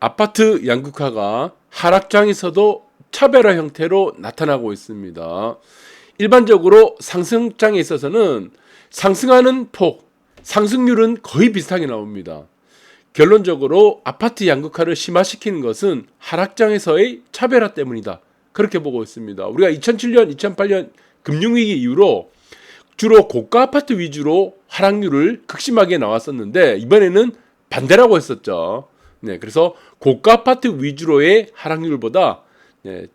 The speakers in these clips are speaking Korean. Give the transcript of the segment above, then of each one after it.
아파트 양극화가 하락장에서도 차별화 형태로 나타나고 있습니다. 일반적으로 상승장에 있어서는 상승하는 폭, 상승률은 거의 비슷하게 나옵니다. 결론적으로 아파트 양극화를 심화시키는 것은 하락장에서의 차별화 때문이다. 그렇게 보고 있습니다. 우리가 2007년, 2008년 금융위기 이후로 주로 고가 아파트 위주로 하락률을 극심하게 나왔었는데 이번에는 반대라고 했었죠. 네, 그래서 고가 아파트 위주로의 하락률보다 네,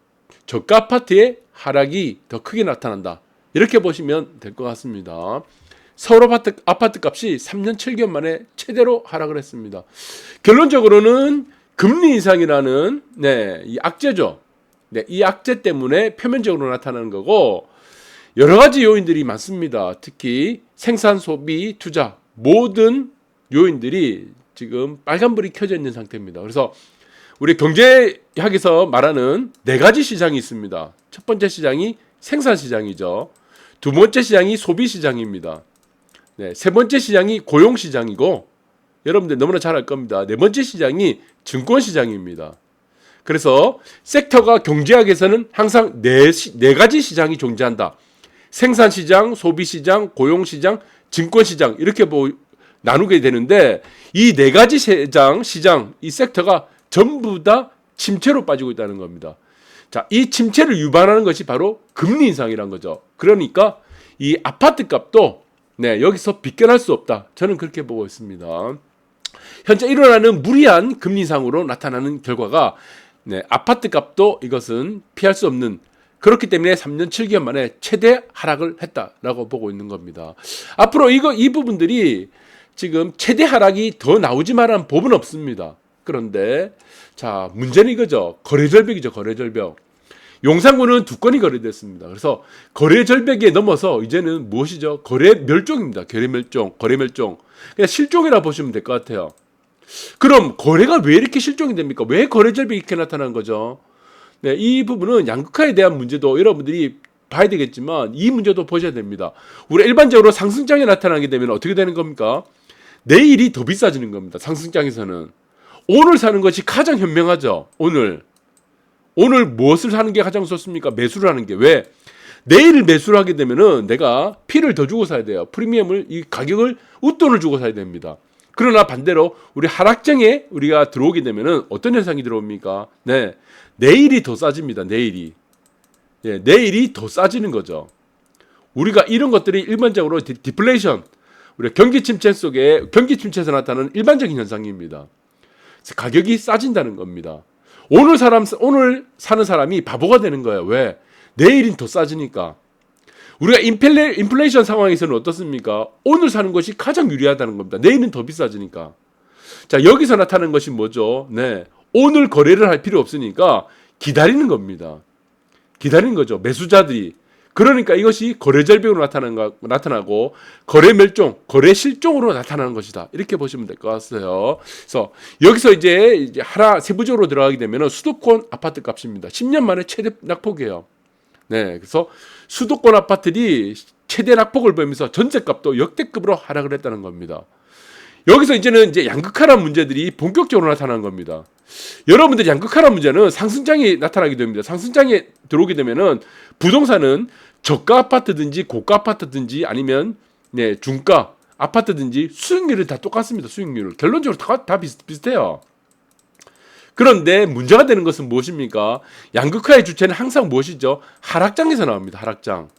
저가 아파트의 하락이 더 크게 나타난다. 이렇게 보시면 될 것 같습니다. 서울 아파트, 아파트 값이 3년 7개월 만에 최대로 하락을 했습니다. 결론적으로는 금리 인상이라는 네, 이 악재죠. 네, 이 악재 때문에 표면적으로 나타나는 거고 여러 가지 요인들이 많습니다. 특히 생산, 소비, 투자 모든 요인들이 지금 빨간불이 켜져 있는 상태입니다. 그래서 우리 경제학에서 말하는 네 가지 시장이 있습니다. 첫 번째 시장이 생산 시장이죠. 두 번째 시장이 소비 시장입니다. 네, 세 번째 시장이 고용 시장이고 여러분들 너무나 잘 알 겁니다. 네 번째 시장이 증권 시장입니다. 그래서 섹터가 경제학에서는 항상 네, 시, 네 가지 시장이 존재한다. 생산 시장, 소비 시장, 고용 시장, 증권 시장 이렇게 보, 나누게 되는데 이 네 가지 시장, 시장, 이 섹터가 전부 다 침체로 빠지고 있다는 겁니다. 자, 이 침체를 유발하는 것이 바로 금리 인상이란 거죠. 그러니까 이 아파트 값도 네, 여기서 비껴날 수 없다. 저는 그렇게 보고 있습니다. 현재 일어나는 무리한 금리 인상으로 나타나는 결과가 네, 아파트 값도 이것은 피할 수 없는 그렇기 때문에 3년 7개월 만에 최대 하락을 했다라고 보고 있는 겁니다. 앞으로 이거 이 부분들이 지금 최대 하락이 더 나오지 말한 법은 없습니다. 그런데 자 문제는 이거죠. 거래 절벽이죠. 거래 절벽. 용산구는 두 건이 거래됐습니다. 그래서 거래 절벽에 넘어서 이제는 무엇이죠? 거래 멸종입니다. 거래 멸종, 거래 멸종. 그냥 실종이라 보시면 될 것 같아요. 그럼 거래가 왜 이렇게 실종이 됩니까? 왜 거래 절벽이 이렇게 나타나는 거죠? 네, 이 부분은 양극화에 대한 문제도 여러분들이 봐야 되겠지만 이 문제도 보셔야 됩니다. 우리 일반적으로 상승장에 나타나게 되면 어떻게 되는 겁니까? 내일이 더 비싸지는 겁니다. 상승장에서는 오늘 사는 것이 가장 현명하죠. 오늘 오늘 무엇을 사는 게 가장 좋습니까? 매수를 하는 게 왜? 내일 매수를 하게 되면은 내가 피를 더 주고 사야 돼요. 프리미엄을 이 가격을 웃돈을 주고 사야 됩니다. 그러나 반대로 우리 하락장에 우리가 들어오게 되면은 어떤 현상이 들어옵니까? 네. 내일이 더 싸집니다. 내일이. 예, 내일이 더 싸지는 거죠. 우리가 이런 것들이 일반적으로 디, 디플레이션, 우리 경기 침체 속에 경기 침체에서 나타나는 일반적인 현상입니다. 가격이 싸진다는 겁니다. 오늘 사람 오늘 사는 사람이 바보가 되는 거예요. 왜? 내일은 더 싸지니까. 우리가 인플레, 인플레이션 상황에서는 어떻습니까? 오늘 사는 것이 가장 유리하다는 겁니다. 내일은 더 비싸지니까. 자, 여기서 나타나는 것이 뭐죠? 네. 오늘 거래를 할 필요 없으니까 기다리는 겁니다. 기다리는 거죠. 매수자들이. 그러니까 이것이 거래 절벽으로 나타나는 나타나고 거래 멸종, 거래 실종으로 나타나는 것이다. 이렇게 보시면 될 것 같아요. 그래서 여기서 이제, 이제 하나 세부적으로 들어가게 되면 수도권 아파트 값입니다. 10년 만에 최대 낙폭이에요. 네, 그래서 수도권 아파트들이 최대 낙폭을 보이면서 전세값도 역대급으로 하락을 했다는 겁니다. 여기서 이제는 이제 양극화란 문제들이 본격적으로 나타나는 겁니다. 여러분들 양극화란 문제는 상승장이 나타나게 됩니다. 상승장에 들어오게 되면은 부동산은 저가 아파트든지 고가 아파트든지 아니면 네, 중가 아파트든지 수익률은 다 똑같습니다. 수익률 결론적으로 다, 다 비슷, 비슷해요. 그런데 문제가 되는 것은 무엇입니까? 양극화의 주체는 항상 무엇이죠? 하락장에서 나옵니다. 하락장.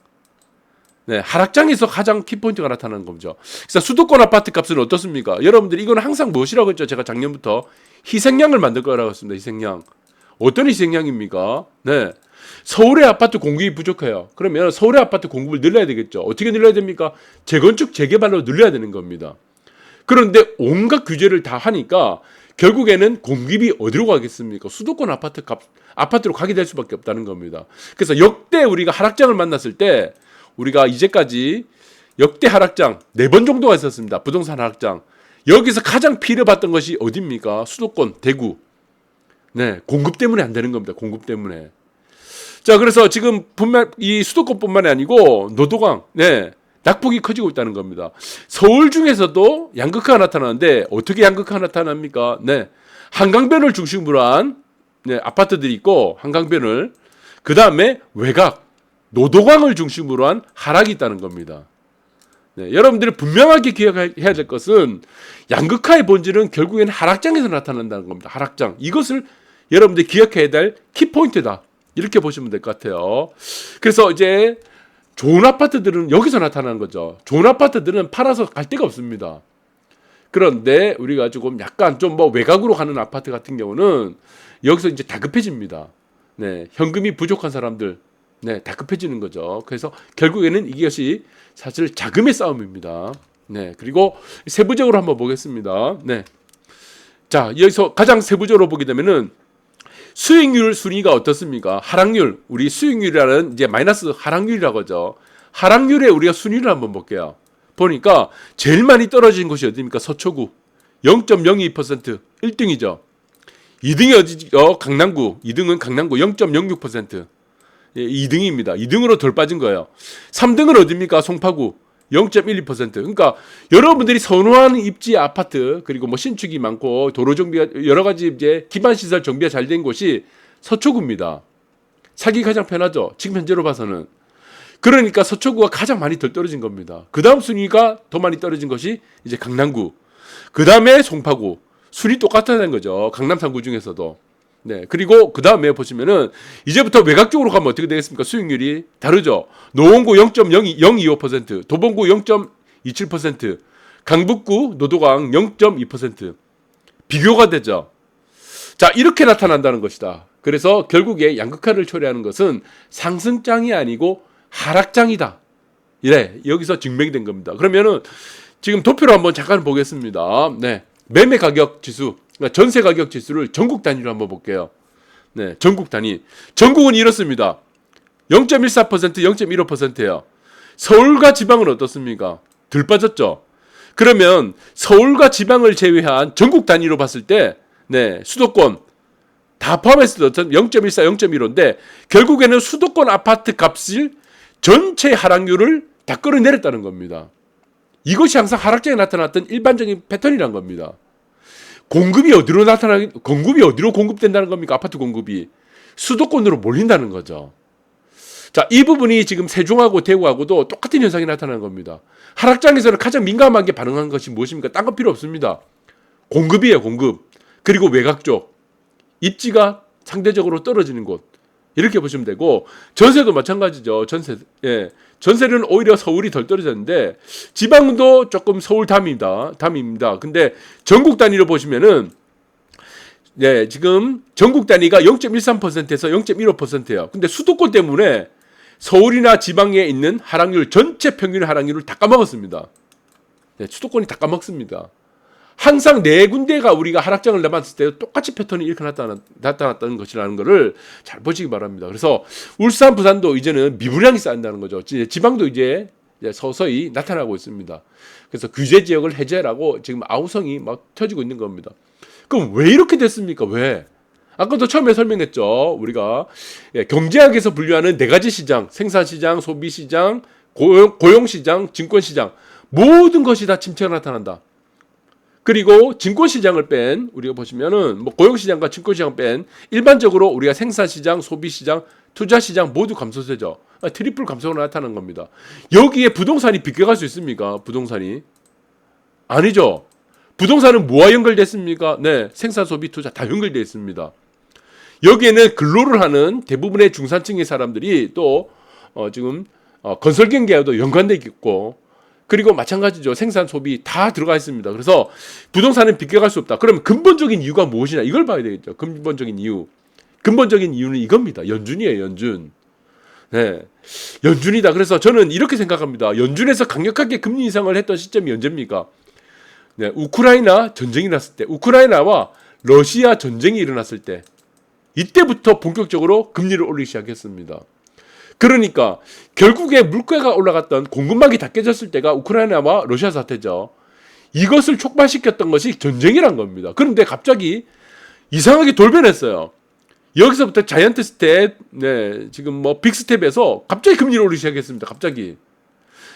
네, 하락장에서 가장 키포인트가 나타나는 거죠. 그래서 수도권 아파트 값은 어떻습니까? 여러분들 이거는 항상 무엇이라고 했죠? 제가 작년부터 희생양을 만들 거라고 했습니다. 희생양. 어떤 희생양입니까? 네. 서울의 아파트 공급이 부족해요. 그러면 서울의 아파트 공급을 늘려야 되겠죠. 어떻게 늘려야 됩니까? 재건축, 재개발로 늘려야 되는 겁니다. 그런데 온갖 규제를 다 하니까 결국에는 공급이 어디로 가겠습니까? 수도권 아파트 값, 아파트로 가게 될 수밖에 없다는 겁니다. 그래서 역대 우리가 하락장을 만났을 때 우리가 이제까지 역대 하락장 네 번 정도가 있었습니다. 부동산 하락장. 여기서 가장 피해를 봤던 것이 어디입니까? 수도권, 대구. 네, 공급 때문에 안 되는 겁니다. 공급 때문에. 자, 그래서 지금 분명 이 수도권뿐만이 아니고 노도강, 네, 낙폭이 커지고 있다는 겁니다. 서울 중에서도 양극화가 나타나는데 어떻게 양극화가 나타납니까? 네. 한강변을 중심으로 한 네, 아파트들이 있고 한강변을 그 다음에 외곽 노도강을 중심으로 한 하락이 있다는 겁니다. 네, 여러분들이 분명하게 기억해야 될 것은 양극화의 본질은 결국에는 하락장에서 나타난다는 겁니다. 하락장. 이것을 여러분들이 기억해야 될 키포인트다. 이렇게 보시면 될 것 같아요. 그래서 이제 좋은 아파트들은 여기서 나타나는 거죠. 좋은 아파트들은 팔아서 갈 데가 없습니다. 그런데 우리가 조금 약간 좀 뭐 외곽으로 가는 아파트 같은 경우는 여기서 이제 다급해집니다. 네, 현금이 부족한 사람들, 네, 다 급해지는 거죠. 그래서 결국에는 이것이 사실 자금의 싸움입니다. 네, 그리고 세부적으로 한번 보겠습니다. 네, 자 여기서 가장 세부적으로 보게 되면은 수익률 순위가 어떻습니까? 하락률, 우리 수익률이라는 이제 마이너스 하락률이라고 하죠. 하락률에 우리가 순위를 한번 볼게요. 보니까 제일 많이 떨어진 곳이 어디입니까? 서초구 0.02% 1등이죠. 2등이 어디? 어, 강남구. 2등은 강남구 0.06%. 예, 2등입니다. 2등으로 덜 빠진 거예요. 3등은 어디입니까? 송파구 0.12%. 그러니까 여러분들이 선호하는 입지 아파트 그리고 뭐 신축이 많고 도로 정비가 여러 가지 이제 기반 시설 정비가 잘 된 곳이 서초구입니다. 살기 가장 편하죠. 지금 현재로 봐서는. 그러니까 서초구가 가장 많이 덜 떨어진 겁니다. 그 다음 순위가 더 많이 떨어진 것이 이제 강남구. 그 다음에 송파구. 순위 똑같다는 거죠. 강남 3구 중에서도. 네. 그리고 그 다음에 보시면은 이제부터 외곽 쪽으로 가면 어떻게 되겠습니까? 수익률이 다르죠. 노원구 0.025%, 도봉구 0.27%, 강북구 노도강 0.2% 비교가 되죠. 자, 이렇게 나타난다는 것이다. 그래서 결국에 양극화를 초래하는 것은 상승장이 아니고 하락장이다. 이래 여기서 증명된 겁니다. 그러면은 지금 도표로 한번 잠깐 보겠습니다. 네. 매매 가격 지수, 그러니까 전세 가격 지수를 전국 단위로 한번 볼게요. 네, 전국 단위. 전국은 이렇습니다. 0.14%, 0.15%예요. 서울과 지방은 어떻습니까? 덜 빠졌죠. 그러면 서울과 지방을 제외한 전국 단위로 봤을 때, 네, 수도권 다 포함해서 0.14, 0.15인데 결국에는 수도권 아파트 값을 전체 하락률을 다 끌어내렸다는 겁니다. 이것이 항상 하락장에 나타났던 일반적인 패턴이란 겁니다. 공급이 어디로 나타나 공급이 어디로 공급된다는 겁니까? 아파트 공급이 수도권으로 몰린다는 거죠. 자, 이 부분이 지금 세종하고 대구하고도 똑같은 현상이 나타나는 겁니다. 하락장에서는 가장 민감하게 반응한 것이 무엇입니까? 딴 거 필요 없습니다. 공급이에요, 공급. 그리고 외곽 쪽. 입지가 상대적으로 떨어지는 곳. 이렇게 보시면 되고 전세도 마찬가지죠. 전세 예. 전세는 오히려 서울이 덜 떨어졌는데 지방도 조금 서울 담입니다. 담입니다. 근데 전국 단위로 보시면은 네, 지금 전국 단위가 0.13%에서 0.15%예요. 근데 수도권 때문에 서울이나 지방에 있는 하락률 전체 평균 하락률을 다 까먹었습니다. 네, 수도권이 다 까먹습니다. 항상 네 군데가 우리가 하락장을 내봤을 때 똑같이 패턴이 이렇게 나타나, 나타났다는 것이라는 것을 잘 보시기 바랍니다. 그래서 울산, 부산도 이제는 미분양이 쌓인다는 거죠. 지방도 이제 서서히 나타나고 있습니다. 그래서 규제 지역을 해제라고 지금 아우성이 막 터지고 있는 겁니다. 그럼 왜 이렇게 됐습니까? 왜? 아까도 처음에 설명했죠. 우리가 예, 경제학에서 분류하는 네 가지 시장, 생산시장, 소비시장, 고용, 고용시장, 증권시장 모든 것이 다 침체가 나타난다. 그리고 증권시장을 뺀 우리가 보시면은 뭐 고용시장과 증권시장 뺀 일반적으로 우리가 생산시장, 소비시장, 투자시장 모두 감소세죠. 아, 트리플 감소가 나타나는 겁니다. 여기에 부동산이 비껴갈 수 있습니까? 부동산이 아니죠. 부동산은 뭐와 연결됐습니까? 네, 생산, 소비, 투자 다 연결되어 있습니다. 여기에는 근로를 하는 대부분의 중산층의 사람들이 또 어, 지금 어, 건설 경계와도 연관돼 있고 그리고 마찬가지죠. 생산 소비 다 들어가 있습니다. 그래서 부동산은 비껴갈 수 없다. 그러면 근본적인 이유가 무엇이냐? 이걸 봐야 되겠죠. 근본적인 이유. 근본적인 이유는 이겁니다. 연준이에요, 연준. 네. 연준이다. 그래서 저는 이렇게 생각합니다. 연준에서 강력하게 금리 인상을 했던 시점이 언제입니까? 네, 우크라이나 전쟁이 났을 때, 우크라이나와 러시아 전쟁이 일어났을 때, 이때부터 본격적으로 금리를 올리기 시작했습니다. 그러니까 결국에 물가가 올라갔던 공급망이 다 깨졌을 때가 우크라이나와 러시아 사태죠. 이것을 촉발시켰던 것이 전쟁이란 겁니다. 그런데 갑자기 이상하게 돌변했어요. 여기서부터 자이언트 스텝, 네, 지금 뭐 빅스텝에서 갑자기 금리를 올리기 시작했습니다. 갑자기.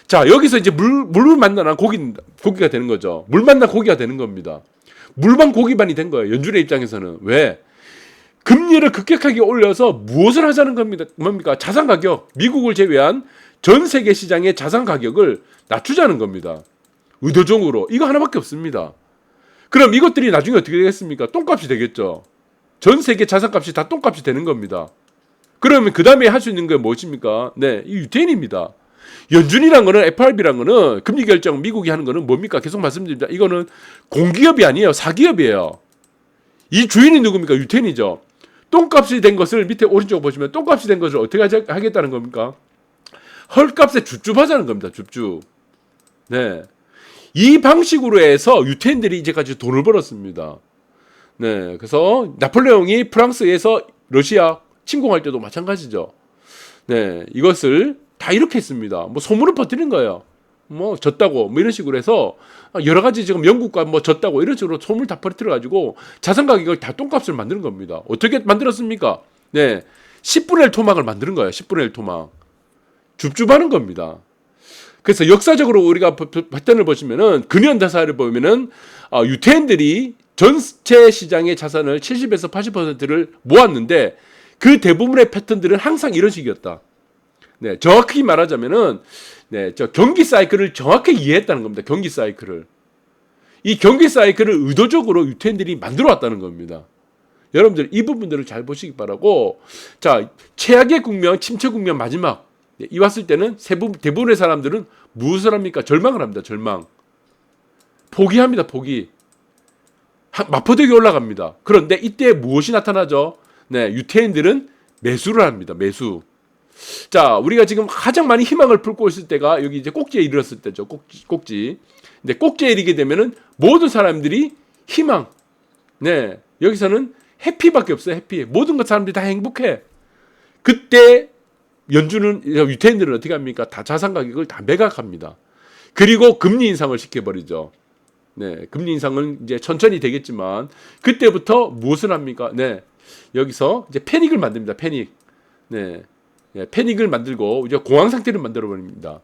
자, 여기서 이제 물, 물을 만나나 고기, 고기가 되는 거죠. 물 만나 고기가 되는 겁니다. 물반 고기반이 된 거예요. 연준의 입장에서는. 왜? 금리를 급격하게 올려서 무엇을 하자는 겁니다. 뭡니까? 자산 가격, 미국을 제외한 전 세계 시장의 자산 가격을 낮추자는 겁니다. 의도적으로. 이거 하나밖에 없습니다. 그럼 이것들이 나중에 어떻게 되겠습니까? 똥값이 되겠죠. 전 세계 자산값이 다 똥값이 되는 겁니다. 그러면 그 다음에 할 수 있는 게 무엇입니까? 네, 이 유태인입니다. 연준이란 거는 FRB란 거는 금리 결정 미국이 하는 거는 뭡니까? 계속 말씀드립니다. 이거는 공기업이 아니에요. 사기업이에요. 이 주인이 누굽니까? 유태인이죠. 똥값이 된 것을 밑에 오른쪽 보시면 똥값이 된 것을 어떻게 하겠다는 겁니까? 헐값에 줍줍하자는 겁니다. 줍줍. 네. 이 방식으로 해서 유태인들이 이제까지 돈을 벌었습니다. 네. 그래서 나폴레옹이 프랑스에서 러시아 침공할 때도 마찬가지죠. 네. 이것을 다 이렇게 했습니다. 뭐 소문을 퍼뜨린 거예요. 뭐 졌다고 뭐 이런 식으로 해서 여러 가지 지금 영국과 뭐 졌다고 이런 식으로 소문을 다 퍼뜨려 가지고 자산 가격을 다 똥값을 만드는 겁니다. 어떻게 만들었습니까? 네. 10분의 1 토막을 만드는 거예요. 10분의 1 토막. 줍줍하는 겁니다. 그래서 역사적으로 우리가 패턴을 보시면은 근현대사를 보면은 어, 유태인들이 전체 시장의 자산을 70에서 80%를 모았는데 그 대부분의 패턴들은 항상 이런 식이었다. 네, 정확히 말하자면은 네, 저 경기 사이클을 정확히 이해했다는 겁니다. 경기 사이클을. 이 경기 사이클을 의도적으로 유태인들이 만들어 왔다는 겁니다. 여러분들 이 부분들을 잘 보시기 바라고 자 최악의 국면 침체 국면 마지막 네, 이 왔을 때는 세부, 대부분의 사람들은 무엇을 합니까 절망을 합니다 절망 포기합니다 포기 하- 마포대교 올라갑니다 그런데 이때 무엇이 나타나죠 네 유태인들은 매수를 합니다 매수 자 우리가 지금 가장 많이 희망을 품고 있을 때가 여기 이제 꼭지에 이르렀을 때죠 꼭지 꼭지 근데 꼭지에 이르게 되면은 모든 사람들이 희망 네 여기서는 해피밖에 없어요. 해피. 모든 것 사람들이 다 행복해. 그때 연준은 유태인들은 어떻게 합니까? 다 자산 가격을 다 매각합니다. 그리고 금리 인상을 시켜버리죠. 네, 금리 인상은 이제 천천히 되겠지만 그때부터 무엇을 합니까? 네, 여기서 이제 패닉을 만듭니다. 패닉. 네, 네, 패닉을 만들고 이제 공황 상태를 만들어 버립니다.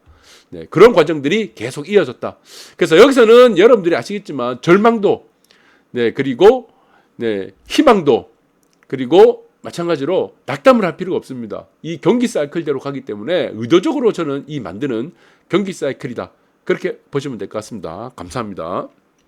네, 그런 과정들이 계속 이어졌다. 그래서 여기서는 여러분들이 아시겠지만 절망도, 네, 그리고 네, 희망도 그리고 마찬가지로 낙담을 할 필요가 없습니다. 이 경기 사이클대로 가기 때문에 의도적으로 저는 이 만드는 경기 사이클이다. 그렇게 보시면 될 것 같습니다. 감사합니다.